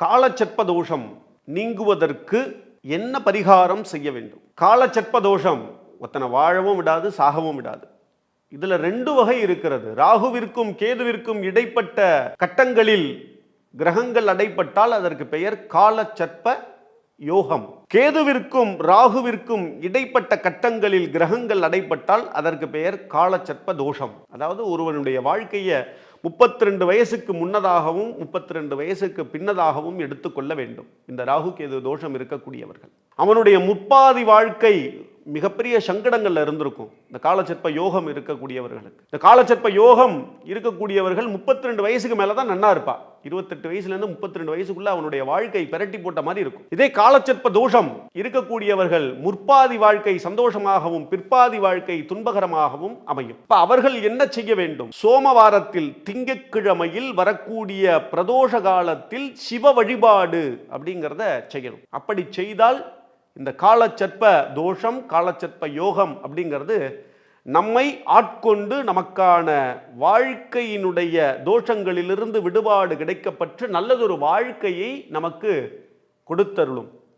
காலச்சர்ப்ப தோஷம் நீங்குவதற்கு என்ன பரிகாரம் செய்ய வேண்டும்? காலச்சர்ப்ப தோஷம் ஒத்தனை வாழவும் விடாது சாகவும் விடாது. இதில் ரெண்டு வகை இருக்கிறது. ராகுவிற்கும் கேதுவிற்கும் இடைப்பட்ட கட்டங்களில் கிரகங்கள் அடைப்பட்டால் அதற்கு பெயர் காலச்சற்ப யோகம். கேதுவிற்கும் ராகுவிற்கும் இடைப்பட்ட கட்டங்களில் கிரகங்கள் அடைப்பட்டால் அதற்கு பெயர் காலச்சற்ப தோஷம். அதாவது ஒருவனுடைய வாழ்க்கையை முப்பத்தி ரெண்டு வயசுக்கு முன்னதாகவும் முப்பத்தி ரெண்டு வயசுக்கு பின்னதாகவும் எடுத்துக்கொள்ள வேண்டும். இந்த ராகு கேது தோஷம் இருக்கக்கூடியவர்கள். அவனுடைய முப்பாதி வாழ்க்கை மிகப்பெரிய சங்கடங்கள்ல இருந்திருக்கும். இந்த காலச்சற்ப யோகம் இருக்கக்கூடியவர்களுக்கு. இந்த காலச்சற்ப யோகம் இருக்கக்கூடியவர்கள் முப்பத்தி ரெண்டு வயசுக்கு மேலே தான் நன்னா இருப்பா. இருபத்தெட்டு வயசுல இருந்து முப்பத்தி ரெண்டு வயசுக்குள்ள அவனுடைய வாழ்க்கை பிரட்டி போட்ட மாதிரி இருக்கும். இதே காலச்சற்ப தோஷம். இருக்கக்கூடியவர்கள் முற்பாதி வாழ்க்கை சந்தோஷமாகவும் பிற்பாதி வாழ்க்கை துன்பகரமாகவும் அமையும். இப்ப அவர்கள் என்ன செய்ய வேண்டும்? சோமவாரத்தில் திங்கக்கிழமையில் வரக்கூடிய பிரதோஷ காலத்தில் சிவ வழிபாடு அப்படிங்கிறத செய்யணும். அப்படி செய்தால் இந்த காலச்சற்ப தோஷம் காலச்சற்ப யோகம் அப்படிங்கிறது நம்மை ஆட்கொண்டு நமக்கான வாழ்க்கையினுடைய தோஷங்களிலிருந்து விடுபாடு கிடைக்கப்பட்டு நல்லதொரு வாழ்க்கையை நமக்கு கொடுத்தருளும்.